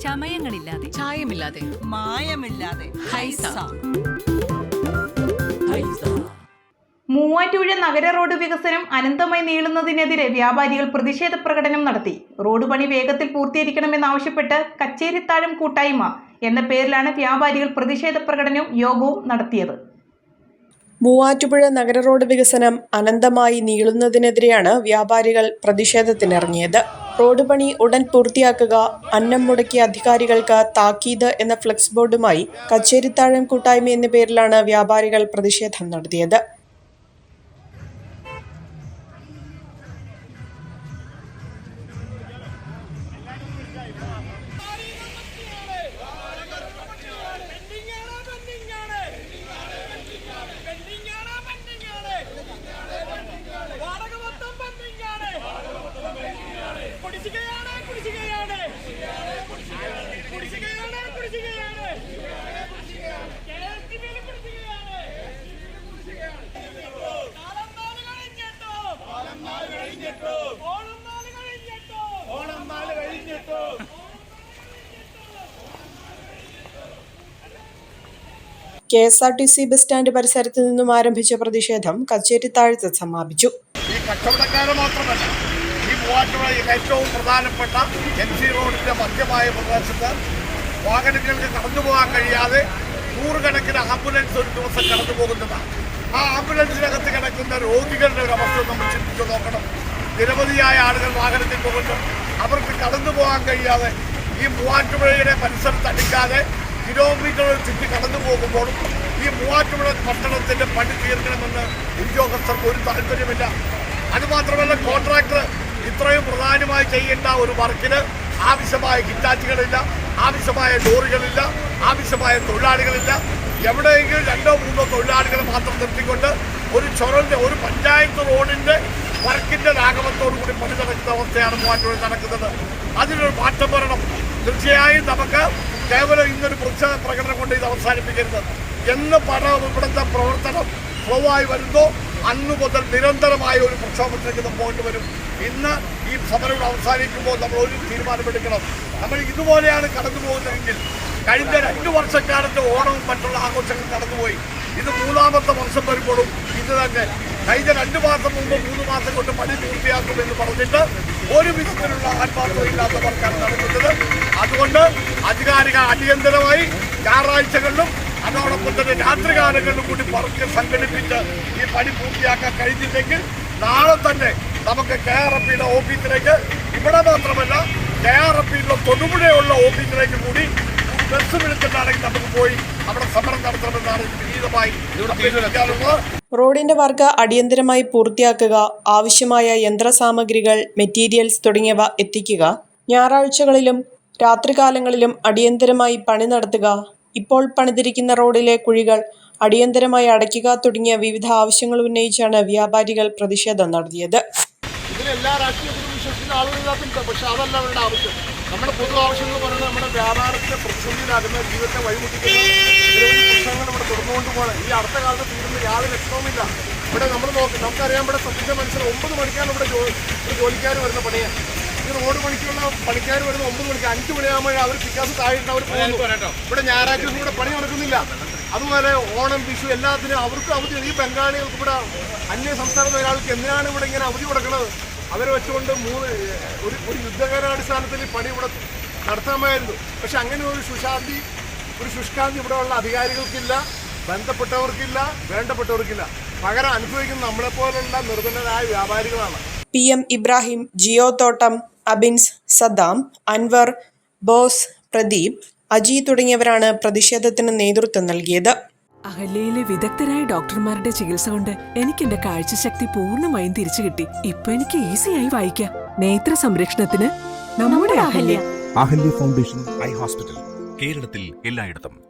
ചമയങ്ങളില്ലാതെ. ചായമില്ലാതെ. മായമില്ലാതെ. ഹൈസ. മൂവാറ്റുപുഴ നഗര റോഡ് വികസനം അനന്തമായി നീളുന്നതിനെതിരെ വ്യാപാരികൾ പ്രതിഷേധ പ്രകടനം നടത്തി. റോഡ് പണി വേഗത്തിൽ പൂർത്തീകരിക്കണമെന്നാവശ്യപ്പെട്ട് കച്ചേരിത്താഴം കൂട്ടായ്മ എന്ന പേരിലാണ് വ്യാപാരികൾ പ്രതിഷേധ പ്രകടനവും യോഗവും നടത്തിയത്. മൂവാറ്റുപുഴ നഗര റോഡ് വികസനം അനന്തമായി നീളുന്നതിനെതിരെയാണ് വ്യാപാരികൾ പ്രതിഷേധത്തിനിറങ്ങിയത്. റോഡ് പണി ഉടൻ പൂർത്തിയാക്കുക അന്നം മുടക്കിയ അധികാരികൾക്ക് താക്കീത് എന്ന ഫ്ലെക്സ് ബോർഡുമായി കച്ചേരിത്താഴം കൂട്ടായ്മ എന്ന പേരിലാണ് വ്യാപാരികൾ പ്രതിഷേധം നടത്തിയത്. K S R T C bus stand പരിസരത്ത് നിന്നും ആരംഭിച്ച പ്രതിഷേധം കച്ചേരിത്താഴത്ത് സമാപിച്ചു. ഈ കച്ചവടക്കാരെ മാത്രമല്ല ഈ മൂവാറ്റുപുഴയിൽ ഏറ്റവും പ്രധാനപ്പെട്ട എം റോഡിന്റെ മധ്യമായ പ്രദേശത്ത് വാഹനങ്ങൾക്ക് കടന്നു പോകാൻ കഴിയാതെ നൂറുകണക്കിന് ആംബുലൻസ് ഒരു ദിവസം കടന്നു പോകുന്നതാണ് ആ ആംബുലൻസിനകത്ത് കിടക്കുന്ന രോഗികളുടെ ഒരു അവസ്ഥ നമ്മൾ ചിന്തിച്ചു നോക്കണം. നിരവധിയായ ആളുകൾ വാഹനത്തിൽ പോകുന്നു അവർക്ക് കടന്നു പോകാൻ കഴിയാതെ ഈ മൂവാറ്റുപുഴയുടെ പരിസരത്ത് അടുക്കാതെ കിലോമീറ്ററുകൾ ചുറ്റി കടന്നു പോകുമ്പോഴും ഈ മൂവാറ്റുപുഴ പട്ടണത്തിന്റെ പണി തീർക്കണമെന്ന് ഉദ്യോഗസ്ഥർക്ക് ഒരു താല്പര്യമില്ല. അതുമാത്രമല്ല കോൺട്രാക്ടർ ഇത്രയും പ്രധാനമായി ചെയ്യേണ്ട ഒരു വർക്കിന് ആവശ്യമായ കിറ്റാറ്റുകളില്ല ആവശ്യമായ ലോറികളില്ല ആവശ്യമായ തൊഴിലാളികളില്ല. എവിടെയെങ്കിലും രണ്ടോ മൂന്നോ തൊഴിലാളികളെ മാത്രം നിർത്തിക്കൊണ്ട് ഒരു ചുരന്റെ ഒരു പഞ്ചായത്ത് റോഡിന്റെ വർക്കിന്റെ ലാഘവത്തോടു കൂടി പണി നടക്കുന്ന അവസ്ഥയാണ് മൂവാറ്റുപുഴ നടക്കുന്നത്. അതിനൊരു മാറ്റം വരണം. തീർച്ചയായും നമുക്ക് കേവലം ഇന്നൊരു പ്രതിഷേധ പ്രകടനം കൊണ്ട് ഇത് അവസാനിപ്പിക്കരുത് എന്ന് പല ഇവിടുത്തെ പ്രവർത്തനം ഫ്ലോ വരുന്നോ. അന്ന് മുതൽ നിരന്തരമായ ഒരു പ്രക്ഷോഭത്തിലേക്ക് നമ്മൾ വരും. ഇന്ന് ഈ സമരം അവസാനിക്കുമ്പോൾ നമ്മൾ ഒരു തീരുമാനമെടുക്കണം. നമ്മൾ ഇതുപോലെയാണ് കടന്നു പോകുന്നതെങ്കിൽ കഴിഞ്ഞ രണ്ട് വർഷക്കാലത്ത് ഓണവും മറ്റുള്ള ആഘോഷങ്ങൾ കടന്നുപോയി ഇത് മൂന്നാമത്തെ വർഷം വരുമ്പോഴും ഇത് തന്നെ കഴിഞ്ഞ രണ്ട് മാസം മുമ്പ് മൂന്ന് മാസം കൊണ്ട് പണി പൂർത്തിയാക്കുമെന്ന് പറഞ്ഞിട്ട് ഒരു വിധത്തിലുള്ള ആത്മാർത്ഥം ഇല്ലാത്ത വർക്കാണ് നടക്കുന്നത്. അതുകൊണ്ട് അധികാരികൾ അടിയന്തരമായി ഞായറാഴ്ചകളിലും അതോടൊപ്പം തന്നെ രാത്രികാലങ്ങളിലും കൂടി വർക്ക് സംഘടിപ്പിച്ച് ഈ പണി പൂർത്തിയാക്കാൻ കഴിഞ്ഞില്ലെങ്കിൽ നാളെ തന്നെ നമുക്ക് കെ ആർ എഫ് ഓഫീസിലേക്ക് ഇവിടെ മാത്രമല്ല കെ ആർ എഫ് തൊടുപുഴയുള്ള ഓഫീസിലേക്ക് കൂടി ബസ് വിളിച്ചിട്ടാണെങ്കിൽ നമുക്ക് പോയി അവിടെ സമരം നടത്തണമെന്നാണ് വിനീതമായി അഭ്യർത്ഥിക്കാനുള്ളത് റോഡിന്റെ വർക്ക് അടിയന്തരമായി പൂർത്തിയാക്കുക ആവശ്യമായ യന്ത്രസാമഗ്രികൾ മെറ്റീരിയൽസ് തുടങ്ങിയവ എത്തിക്കുക. ഞായറാഴ്ചകളിലും രാത്രികാലങ്ങളിലും അടിയന്തരമായി പണി നടത്തുക. ഇപ്പോൾ പണിതിരിക്കുന്ന റോഡിലെ കുഴികൾ അടിയന്തരമായി അടയ്ക്കുക തുടങ്ങിയ വിവിധ ആവശ്യങ്ങൾ ഉന്നയിച്ചാണ് വ്യാപാരികൾ പ്രതിഷേധം നടത്തിയത്. ഇതിലെല്ലാ രാഷ്ട്രീയത്തിലും വിശ്വസിക്കുന്ന ആളുകളില്ലാത്തുണ്ട് പക്ഷെ അതല്ല അവരുടെ ആവശ്യം. നമ്മുടെ പൊതു ആവശ്യങ്ങൾ പറയുന്നത് നമ്മുടെ വ്യാപാരത്തെ പ്രതിസന്ധിയിലാകുന്ന ജീവിതത്തെ വഴിമുട്ടിക്കുന്ന നിരവധി പ്രശ്നങ്ങൾ നമ്മുടെ തുടർന്നുകൊണ്ട് പോകണം. ഈ അടുത്ത കാലത്ത് തീരുന്ന യാതൊരു ലക്ഷണവുമില്ല ഇവിടെ നമ്മൾ നോക്കി നമുക്കറിയാം ഇവിടെ സത്യത്തെ മനസ്സിൽ ഒമ്പത് മണിക്കാണ് ഇവിടെ ജോലിക്കാർ വരുന്ന പണിയാണ് ഈ റോഡ് പണിക്കുള്ള പണിക്കാർ വരുന്ന ഒമ്പത് മണിക്ക് അഞ്ച് മണിയാകുമ്പോൾ അവർ പിക്കാസ് താഴെ അവർ പോകുന്നു. ഇവിടെ ഞായറാഴ്ച ഇവിടെ പണി നടക്കുന്നില്ല. അതുപോലെ ഓണം വിഷു എല്ലാത്തിനും അവർക്കും അവധി ഈ ബംഗാളികൾക്ക് ഇവിടെ അന്യ സംസ്ഥാനത്ത് ഒരാൾക്ക് എന്തിനാണ് ഇവിടെ ഇങ്ങനെ അവധി കൊടുക്കുന്നത് അവരെ വെച്ചുകൊണ്ട് മൂന്ന് ഒരു ഒരു യുദ്ധകാലാടിസ്ഥാനത്തിൽ പണി ഇവിടെ നടത്താമായിരുന്നു. പക്ഷെ അങ്ങനെ ഒരു സുശാന്തി ഒരു ശുഷ്കാന്തി ഇവിടെയുള്ള അധികാരികൾക്കില്ല ബന്ധപ്പെട്ടവർക്കില്ല വേണ്ടപ്പെട്ടവർക്കില്ല. പകരം അനുഭവിക്കുന്ന നമ്മളെപ്പോലുള്ള നിർധനരായ വ്യാപാരികളാണ്. പി എം ഇബ്രാഹിം ജിയോ തോട്ടം അബിൻസ് സദ്ദാം അൻവർ ബോസ് പ്രദീപ് അജി തുടങ്ങിയവരാണ് പ്രതിഷേധത്തിന് നേതൃത്വം നൽകിയത്. അഹല്യയിലെ വിദഗ്ധരായ ഡോക്ടർമാരുടെ ചികിത്സ കൊണ്ട് എനിക്ക് എന്റെ കാഴ്ചശക്തി പൂർണമായും തിരിച്ചു കിട്ടി. ഇപ്പൊ എനിക്ക് ഈസിയായി വായിക്കാം. നേത്ര സംരക്ഷണത്തിന് നമ്മുടെ Ahalya. Ahalya foundation eye hospital കേരളത്തിൽ എല്ലായിടത്തും.